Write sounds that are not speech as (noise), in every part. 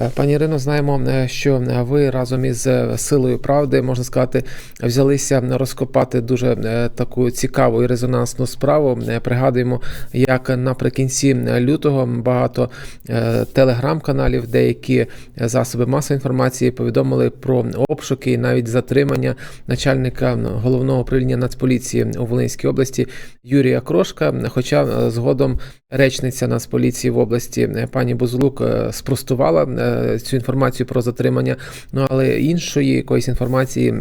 Е, Пані Ірино, знаємо, е, що ви разом із е, силою правди, можна сказати, взялися розкопати дуже е, таку цікаву і резонансну справу. Е, Пригадуємо, як наприкінці лютого багато е, телеграм-каналів, деякі засоби масової інформації повідомили про обшуки і навіть затримання начальника головного управління Нацполіції у Волинській області Юрія Крошка. Хоча е, згодом речниця Нацполіції в області е, пані Бузулук е, спростувала е, цю інформацію про затримання. Ну але іншої якоїсь інформації.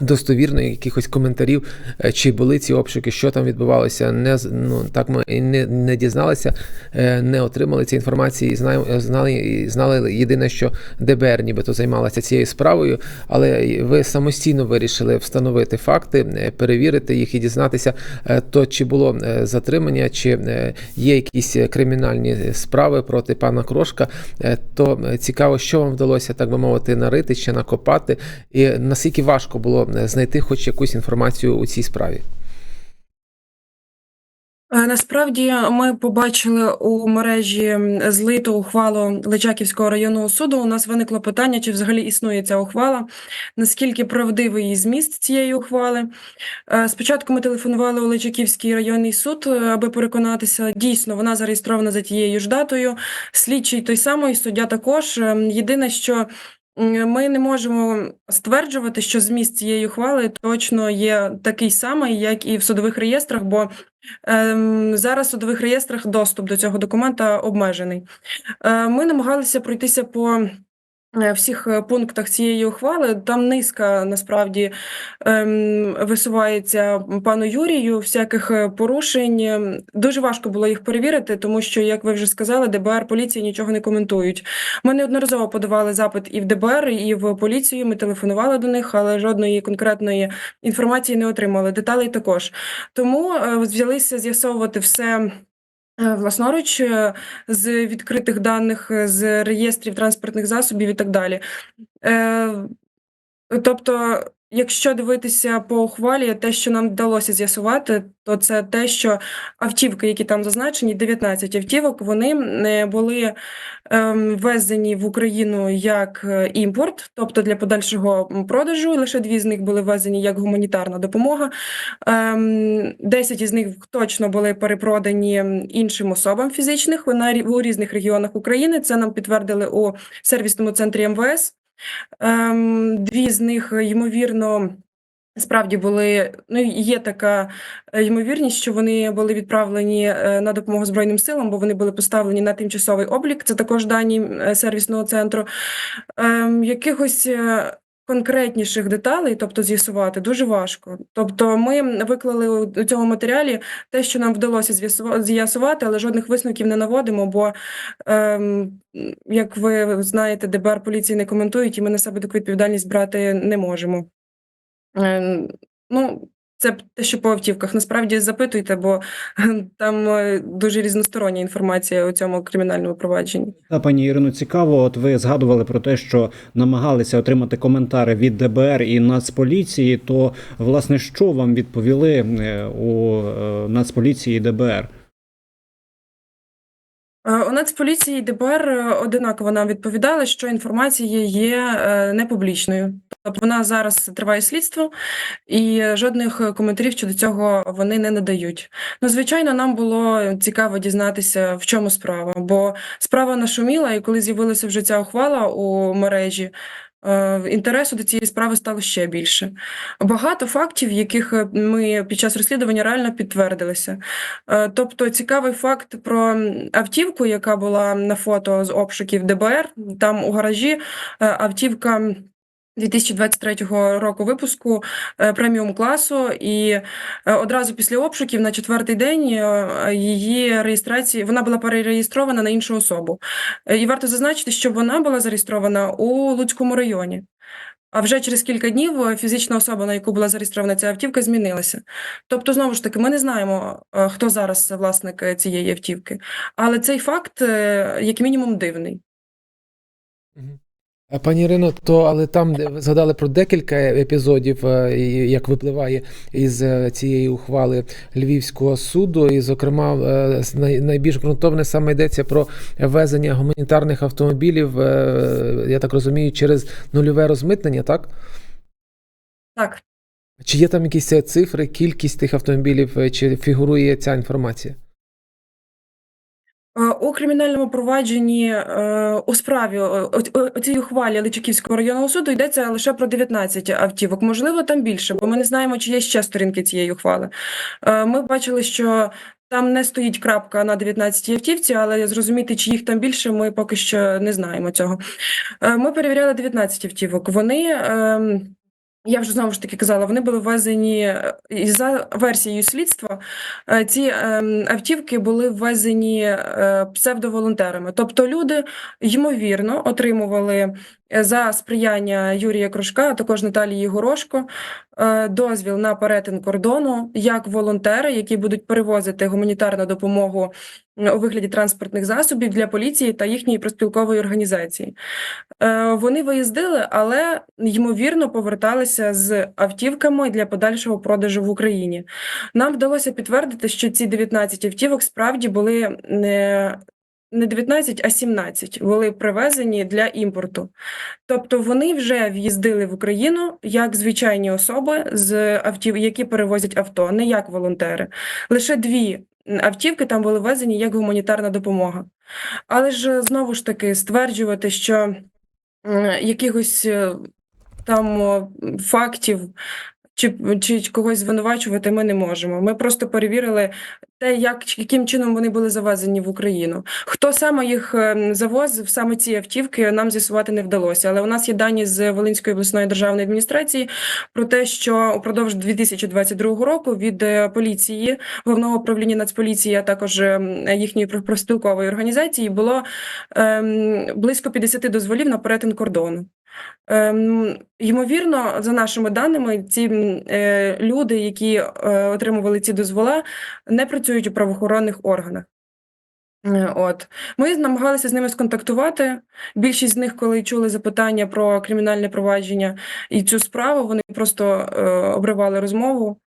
Достовірної якихось коментарів, е, чи були ці обшуки, що там відбувалося, не ну так ми не, не дізналися, е, не отримали цієї інформації. Знаємо, знали знали єдине, що ДБР нібито займалася цією справою, але ви самостійно вирішили встановити факти, е, перевірити їх і дізнатися, то чи було затримання, чи є якісь кримінальні справи проти пана Крошка. То цікаво, що вам вдалося, так би мовити, нарити чи накопати, і наскільки важко було е, знайти хоч якусь інформацію у цій справі. Е, Насправді ми побачили у мережі злиту ухвалу Личаківського районного суду. У нас виникло питання, чи взагалі існує ця ухвала, наскільки правдивий її зміст цієї ухвали. Е, Спочатку ми телефонували у Личаківський районний суд, аби переконатися, дійсно вона зареєстрована за тією ж датою. Слідчий той самий, суддя також. Е, Єдине, що ми не можемо стверджувати, що зміст цієї ухвали точно є такий самий, як і в судових реєстрах, бо Ем, Зараз в судових реєстрах доступ до цього документа обмежений. Е, Ми намагалися пройтися по е, всіх е, пунктах цієї ухвали. Там низка насправді ем, висувається пану Юрію всяких е, порушень. Дуже важко було їх перевірити, тому що, як ви вже сказали, ДБР поліція нічого не коментують. Ми неодноразово подавали запит і в ДБР, і в поліцію. Ми телефонували до них, але жодної конкретної інформації не отримали. Деталей також. Тому е, взялися з'ясовувати все. Е, Власноруч е, з відкритих даних, е, з реєстрів транспортних засобів і так далі. Тобто, якщо дивитися по ухвалі, те, що нам вдалося з'ясувати, то це те, що автівки, які там зазначені, 19 автівок, вони не були ем, ввезені в Україну як е, імпорт, тобто для подальшого продажу. Лише дві з них були ввезені як гуманітарна допомога. Ем, 10 із них точно були перепродані іншим особам фізичних на рі- у різних регіонах України. Це нам підтвердили у сервісному центрі МВС. Ем, Дві з них, е, ймовірно, справді були. Ну, є така е, ймовірність, що вони були відправлені е, на допомогу Збройним силам, бо вони були поставлені на тимчасовий облік. Це також дані сервісного центру. Ем, Якихось конкретніших деталей, тобто з'ясувати, дуже важко. Тобто, ми виклали у цьому матеріалі те, що нам вдалося з'ясува- з'ясувати, але жодних висновків не наводимо, бо ем, як ви знаєте, ДБР поліції не коментують, і ми на себе таку відповідальність брати не можемо. Ем, Ну, це те, що по автівках. Насправді запитуйте, бо там е, дуже різностороння інформація у цьому кримінальному провадженні. Та пані Ірино, цікаво. От ви згадували про те, що намагалися отримати коментари від ДБР і Нацполіції. То власне що вам відповіли е, у е, Нацполіції і ДБР? Е, У Нацполіції і ДБР е, одинаково нам відповідали, що інформація є е, непублічною. Тобто вона зараз триває слідство, і жодних коментарів щодо цього вони не надають. Ну, звичайно, нам було цікаво дізнатися, в чому справа, бо справа нашуміла, і коли з'явилася вже ця ухвала у мережі. Е, Інтересу до цієї справи стало ще більше. Багато фактів, яких е, ми під час розслідування реально підтвердилися. Е, Тобто цікавий факт про автівку, яка була на фото з обшуків ДБР. Там у гаражі автівка 2023 року випуску е, преміум класу, і е, одразу після обшуків на четвертий день е, її реєстрації вона була перереєстрована на іншу особу. І варто зазначити, що вона була зареєстрована у Луцькому районі. А вже через кілька днів фізична особа, на яку була зареєстрована ця автівка, змінилася. Тобто, знову ж таки, ми не знаємо, хто зараз власник цієї автівки, але цей факт, як мінімум, дивний. Е, Пані Ірино, то але там ви згадали про декілька епізодів, е, як випливає із е, цієї ухвали Львівського суду, і, зокрема, найбільш ґрунтовне саме йдеться про везення гуманітарних автомобілів, я так розумію, через нульове розмитнення, так? Так. Чи є там якісь цифри, кількість тих автомобілів, чи фігурує ця інформація? Е, У кримінальному провадженні е, у справі е, о- о цій ухвалі Личаківського районного суду йдеться лише про 19 автівок. Можливо, там більше, бо ми не знаємо, чи є ще сторінки цієї ухвали. Е, Ми бачили, що там не стоїть крапка на 19 автівці, але зрозуміти, чи їх там більше, ми поки що не знаємо цього. Е, Ми перевіряли 19 автівок. Вони. Я вже знову ж таки казала, вони були ввезені е, і за версією слідства. е, Ці ем, автівки були ввезені е, псевдоволонтерами. Тобто люди, ймовірно, отримували за сприяння Юрія Кружка, а також Наталії Горошко, е, дозвіл на перетин кордону як волонтери, які будуть перевозити гуманітарну допомогу у вигляді транспортних засобів для поліції та їхньої проспілкової організації. Е, Вони виїздили, але ймовірно поверталися з автівками для подальшого продажу в Україні. Нам вдалося підтвердити, що ці 19 автівок справді були не, не 19, а 17 були привезені для імпорту. Тобто вони вже в'їздили в Україну як звичайні особи з автів, які перевозять авто, не як волонтери. Лише дві автівки там були ввезені як гуманітарна допомога. Але ж знову ж таки стверджувати, що якихось е, там фактів чи, чи когось звинувачувати ми не можемо. Ми просто перевірили те, як яким чином вони були завезені в Україну. Хто саме їх ем, завозив, саме ці автівки, нам з'ясувати не вдалося. Але у нас є дані з Волинської обласної державної адміністрації про те, що упродовж 2022 року від е, поліції, головного управління Нацполіції, а також ем, їхньої про- профспілкової організації було ем, близько 50 дозволів на перетин кордону. Ем, ймовірно, за нашими даними, ці е, люди, які е, отримували ці дозвола, не працюють у правоохоронних органах. Е, От ми намагалися з ними сконтактувати. Більшість з них, коли чули запитання про кримінальне провадження і цю справу, вони просто е, обривали розмову.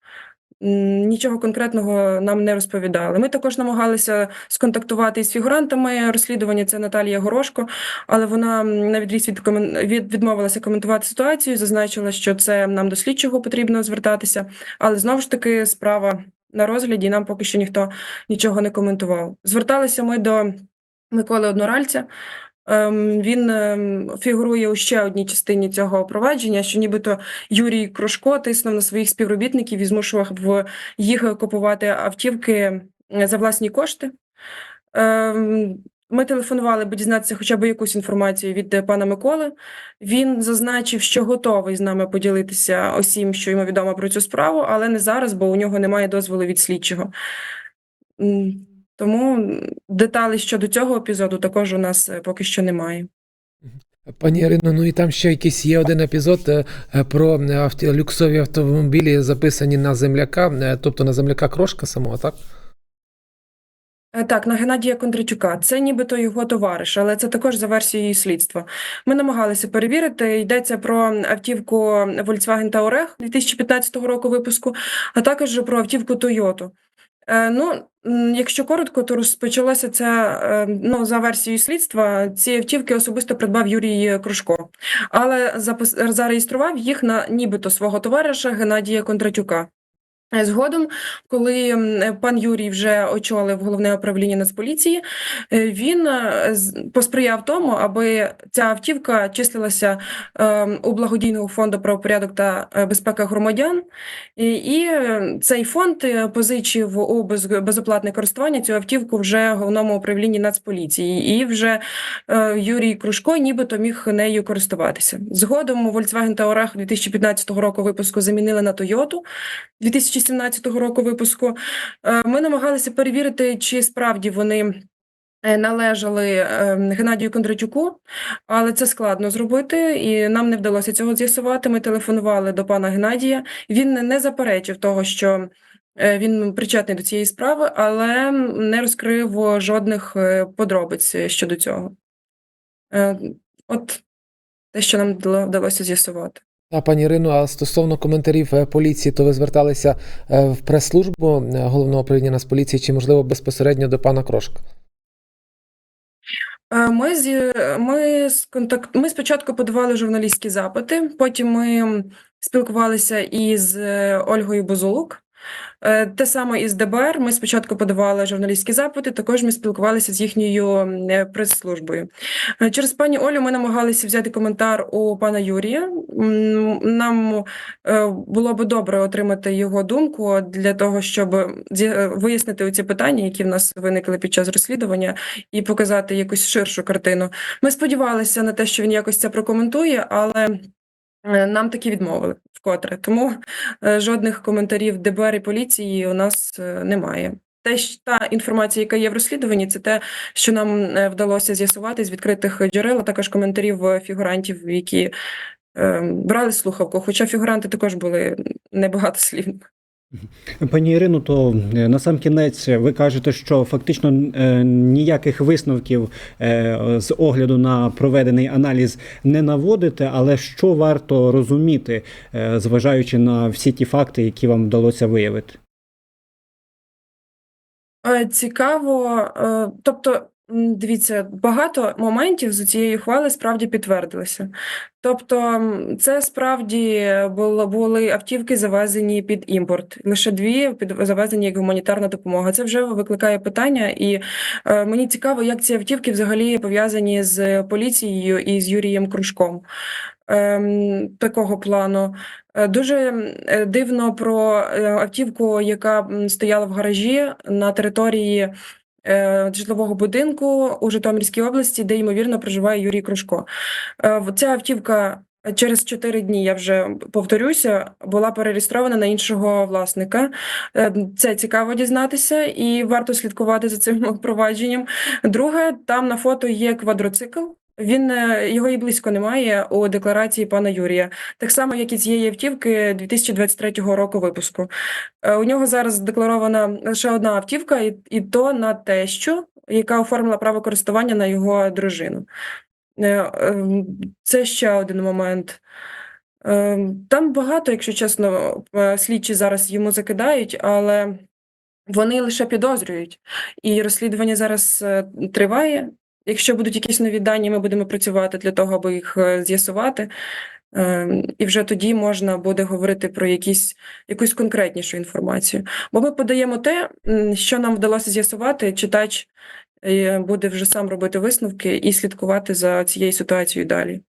Нічого конкретного нам не розповідали. Ми також намагалися сконтактувати із фігурантами розслідування. Це Наталія Горошко, але вона на відріз від, від відмовилася коментувати ситуацію. Зазначила, що це нам до слідчого потрібно звертатися. Але знову ж таки, справа на розгляді. Нам поки що ніхто нічого не коментував. Зверталися ми до Миколи Одноральця. Ем, Він ем, фігурує у ще одній частині цього провадження, що нібито Юрій Крушко тиснув на своїх співробітників і змушував їх купувати автівки за власні кошти. Ем, Ми телефонували, аби дізнатися хоча б якусь інформацію від пана Миколи. Він зазначив, що готовий з нами поділитися усім, що йому відомо про цю справу, але не зараз, бо у нього немає дозволу від слідчого. Тому деталей щодо цього епізоду також у нас е, поки що немає. Пані Ірино, ну і там ще якийсь є один епізод е, е, про авто, люксові автомобілі, записані на земляка, тобто на земляка крошка самого, так? Так, на Геннадія Кондрачука. Це нібито його товариш, але це також за версією слідства. Ми намагалися перевірити. Йдеться про автівку Volkswagen Touareg 2015 року випуску, а також про автівку Toyota. Е, Ну, якщо коротко, то розпочалося це ну, за версією слідства. Ці автівки особисто придбав Юрій Кружко, але зареєстрував їх на нібито свого товариша Геннадія Кондратюка. Згодом, коли пан Юрій вже очолив головне управління Нацполіції, е, він е, посприяв тому, аби ця автівка числилася е, у благодійного фонду правопорядок та е, безпека громадян, і, і е, цей фонд позичив у безоплатне користування цю автівку вже головному управлінні Нацполіції, і вже Юрій Кружко нібито міг нею користуватися. Згодом Volkswagen Touareg 2015 року випуску замінили на Toyota. 2017 року випуску. Е, Ми намагалися перевірити, чи справді вони е, належали е, Геннадію Кондратюку, але це складно зробити, і нам не вдалося цього з'ясувати. Ми телефонували до пана Геннадія. Він не заперечив того, що е, він причетний до цієї справи, але не розкрив жодних подробиць щодо цього. От те, що нам вдало- вдалося з'ясувати. А пані Ірино, а стосовно коментарів е, поліції, то ви зверталися е, в прес-службу е, головного управління Нацполіції чи можливо безпосередньо до пана Крошка? Ми з ми сконтакт... Ми спочатку подавали журналістські запити, потім ми спілкувалися із Ольгою Бузулук. Е, Те саме із ДБР. Ми спочатку подавали журналістські запити. Також ми спілкувалися з їхньою е, прес-службою. Е, Через пані Олю ми намагалися взяти коментар у пана Юрія. Нам було би добре отримати його думку для того, щоб вияснити ці питання, які в нас виникли під час розслідування і показати якусь ширшу картину. Ми сподівалися на те, що він якось це прокоментує, але нам таки відмовили вкотре. Тому е, жодних коментарів ДБР і поліції у нас е, немає. Те, та інформація, яка є в розслідуванні, це те, що нам е, вдалося з'ясувати з відкритих джерел, а також коментарів е, фігурантів, які е, брали слухавку. Хоча фігуранти також були небагатослівні. (laughs) Пані Ірино, то е, на сам кінець ви кажете, що фактично е, ніяких висновків е, з огляду на проведений аналіз не наводите, але що варто розуміти, зважаючи на всі ті факти, які вам вдалося виявити? Цікаво, тобто, дивіться, багато моментів з цієї хвали справді підтвердилися. Тобто, це справді були автівки завезені під імпорт. Лише дві під завезені як гуманітарна допомога. Це вже викликає питання, і е, мені цікаво, як ці автівки взагалі пов'язані з поліцією і з Юрієм Кружком. Ем, такого плану. Е, Дуже е, дивно про автівку, яка стояла в гаражі на території житлового будинку у Житомирській області, де ймовірно проживає Юрій Кружко. Е, Ця автівка через 4 дні, я вже повторюся, була перереєстрована на іншого власника. Е, Це цікаво дізнатися, і варто слідкувати за цим (laughs) провадженням. Друге, там на фото є квадроцикл. Він е, його і близько немає у декларації пана Юрія, так само як і цієї автівки 2023 року випуску. Е, У нього зараз декларована лише одна автівка, і, і то на тещу, яка оформила право користування на його дружину. Е, ем, Це ще один момент. Ем, Там багато, якщо чесно, слідчі зараз йому закидають, але вони лише підозрюють. І розслідування зараз триває. Якщо будуть якісь нові дані, ми будемо працювати для того, аби їх е, з'ясувати. Ем, І вже тоді можна буде говорити про якісь, якусь конкретнішу інформацію. Бо ми подаємо те, що нам вдалося з'ясувати, читач е, буде вже сам робити висновки і слідкувати за цією ситуацією далі.